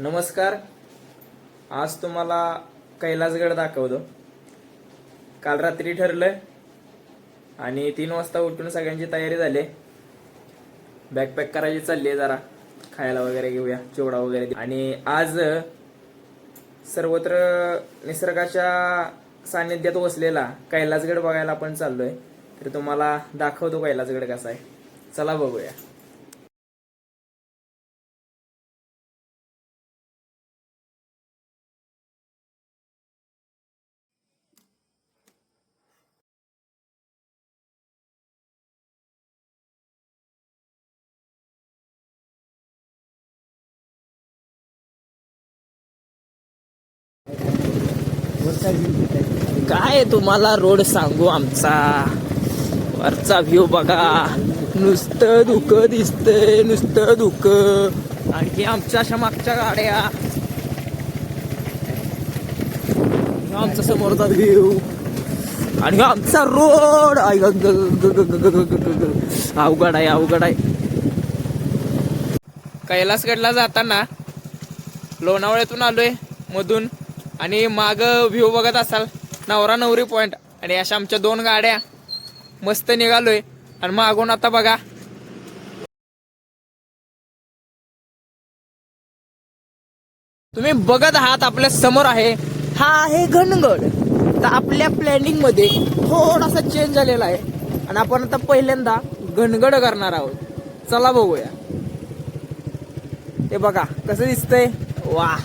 नमस्कार. आज तुम्हाला कैलासगड दाखवतो. काल रात्री ठरलं आणि तीन वाजता उठून सगळ्यांची तयारी झाली. बॅकपॅक करायची चालली आहे जरा. खायला वगैरे घेऊया चिवडा वगैरे आणि आज सर्वत्र निसर्गाच्या सानिध्यात वसलेला कैलासगड बघायला आपण चाललोय. तर तुम्हाला दाखवतो कैलासगड कसा आहे. चला बघूया. काय तुम्हाला रोड सांगू आमचा? वरचा व्ह्यू बघा. नुसतं धुक दिसतंय नुसतं धुक. आणखी आमच्या अशा मागच्या गाड्या. आमचा समोरचा व्ह्यू आणि आमचा रोड अवघड आहे अवघड आहे. कैलासगडला जाताना लोणावळ्यातून आलोय मधून. आणि माग व्ह्यू बघत असाल नवरा नवरी पॉइंट आणि अशा आमच्या दोन गाड्या. मस्त निघालोय. आणि मागून आता बघा. तुम्ही बघत आहात आपल्यासमोर आहे. हा आहे घनगड. तर आपल्या प्लॅनिंगमध्ये थोडासा चेंज झालेला आहे. आणि आपण आता पहिल्यांदा घनगड करणार आहोत. चला बघूया. ते बघा कसं दिसतंय? वा